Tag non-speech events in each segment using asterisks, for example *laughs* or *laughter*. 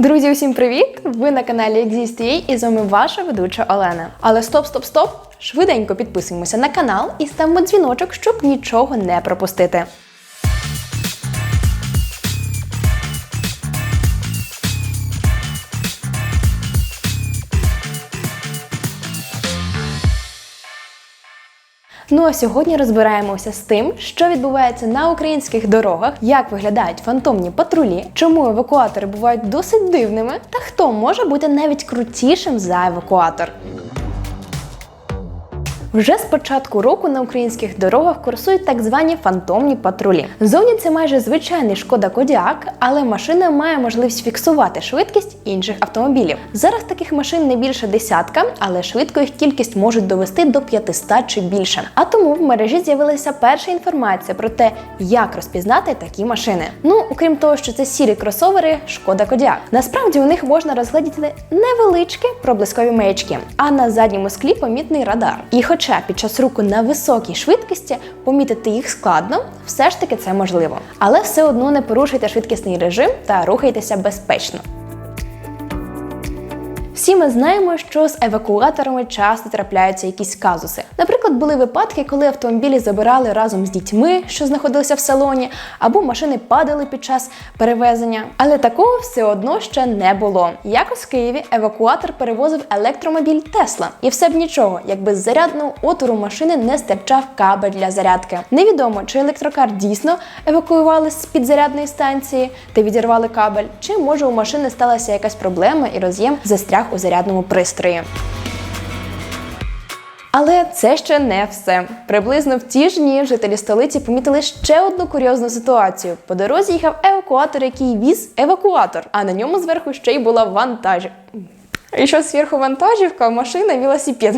Друзі, усім привіт! Ви на каналі Exist.ua і з вами ваша ведуча Олена. Але стоп, стоп, стоп! Швиденько підписуємося на канал і ставимо дзвіночок, щоб нічого не пропустити. Ну а сьогодні розбираємося з тим, що відбувається на українських дорогах, як виглядають фантомні патрулі, чому евакуатори бувають досить дивними, та хто може бути навіть крутішим за евакуатор. Вже з початку року на українських дорогах курсують так звані фантомні патрулі. Зовні це майже звичайний шкода Кодіак, але машина має можливість фіксувати швидкість інших автомобілів. Зараз таких машин не більше десятка, але швидко їх кількість можуть довести до 500 чи більше. А тому в мережі з'явилася перша інформація про те, як розпізнати такі машини. Ну, окрім того, що це сірі кросовери, шкода Кодіак. Насправді у них можна розглядіти невеличкі проблискові маячки, а на задньому склі помітний радар. І хоча під час руку на високій швидкості помітити їх складно, все ж таки це можливо. Але все одно не порушуйте швидкісний режим та рухайтеся безпечно. Всі ми знаємо, що з евакуаторами часто трапляються якісь казуси. Наприклад, були випадки, коли автомобілі забирали разом з дітьми, що знаходилися в салоні, або машини падали під час перевезення. Але такого все одно ще не було. Якось в Києві евакуатор перевозив електромобіль Тесла, і все б нічого, якби з зарядного отвору машини не стирчав кабель для зарядки. Невідомо, чи електрокар дійсно евакуювали з підзарядної станції та відірвали кабель, чи може у машини сталася якась проблема і роз'єм застряг у зарядному пристрої. Але це ще не все. Приблизно в ті ж дні жителі столиці помітили ще одну курйозну ситуацію. По дорозі їхав евакуатор, який віз евакуатор, а на ньому зверху ще й була вантажівка. І що зверху вантажівка, машина, велосипед.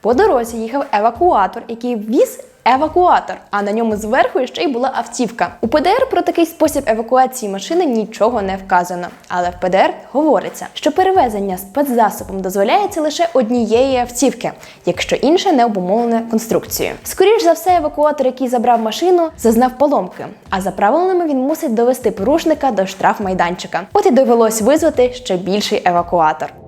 По дорозі їхав евакуатор, який віз евакуатор, а на ньому зверху ще й була автівка. У ПДР про такий спосіб евакуації машини нічого не вказано. Але в ПДР говориться, що перевезення спецзасобом дозволяється лише однієї автівки, якщо інше не обумовлене конструкцією. Скоріш за все, евакуатор, який забрав машину, зазнав поломки. А за правилами він мусить довести порушника до штрафмайданчика. От і довелось визвати ще більший евакуатор.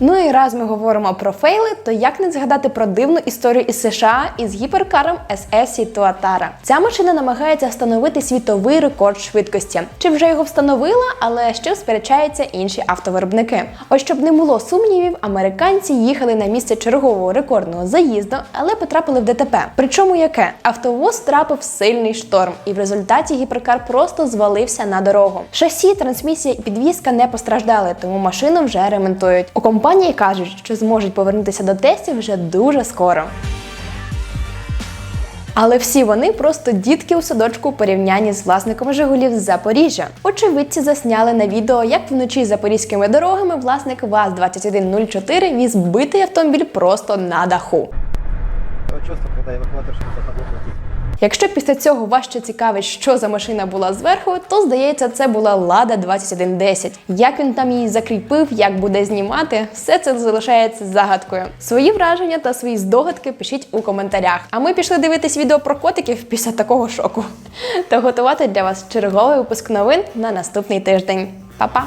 Ну і раз ми говоримо про фейли, то як не згадати про дивну історію із США із гіперкаром SS Туатара. Ця машина намагається встановити світовий рекорд швидкості. Чи вже його встановила, але ще сперечаються інші автовиробники. Ось щоб не було сумнівів, американці їхали на місце чергового рекордного заїзду, але потрапили в ДТП. Причому яке автовоз трапив сильний шторм, і в результаті гіперкар просто звалився на дорогу. Шасі, трансмісія і підвізка не постраждали, тому машину вже ремонтують. У компанії кажуть, що зможуть повернутися до тестів вже дуже скоро. Але всі вони просто дітки у садочку у порівнянні з власником Жигулів з Запоріжжя. Очевидці засняли на відео, як вночі запорізькими дорогами власник ВАЗ-2104 віз битий автомобіль просто на даху. чувство, когда эвакуатор что-то подобное. Якщо після цього вас ще цікавить, що за машина була зверху, то здається, це була Лада 2110. Як він там її закріпив, як буде знімати, все це залишається загадкою. Свої враження та свої здогадки пишіть у коментарях. А ми пішли дивитись відео про котиків після такого шоку *laughs* та готувати для вас черговий випуск новин на наступний тиждень. Па-па!